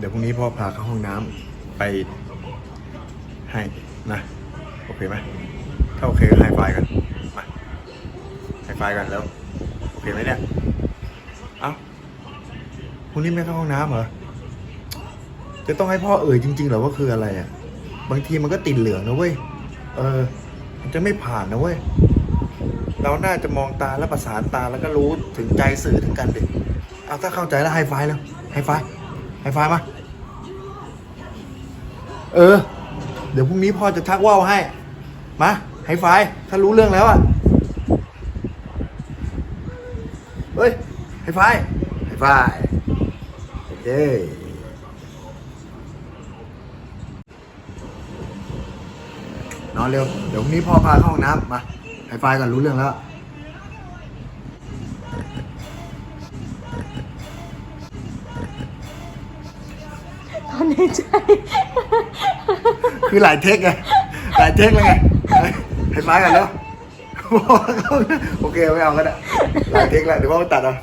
เดี๋ยวพรุ่งนี้พ่อพาเข้าห้องน้ำไปให้นะ โอเคไหมถ้าโอเคก็ไฮไฟกันมาไฮไฟกันแล้ว โอเคไหมเนี่ย เอ้าพรุ่งนี้ไม่เข้าห้องน้ำเหรอ จะต้องให้พ่อเอ่ยจริงๆเหรอว่าคืออะไรอะ บางทีมันก็ติดเหลืองนะเว้ย เออ มันจะไม่ผ่านนะเว้ย เราน่าจะมองตาแล้วประสานตาแล้วก็รู้ถึงใจสื่อถึงกันดิเอาถ้าเข้าใจแล้วไฮไฟแล้วไฮไฟ ไฮไฟมา เออ เดี๋ยวพรุ่งนี้พ่อจะทักว่าวให้ มาไฮไฟถ้ารู้เรื่องแล้วอะ เฮ้ยไฮไฟไฮไฟโอเคนอนเร็ว เดี๋ยวพรุ่งนี้พ่อพาเข้าห้องน้ำมาไฮไฟกันรู้เรื่องแล้ว อนในใจ คือหลายเทคไงหลายเทคเลยไงเห็นไฟกันแล้วโอเคไม่เอาก็ได้หลายเทคแล้วเดี๋ยวพ่อตัดเอา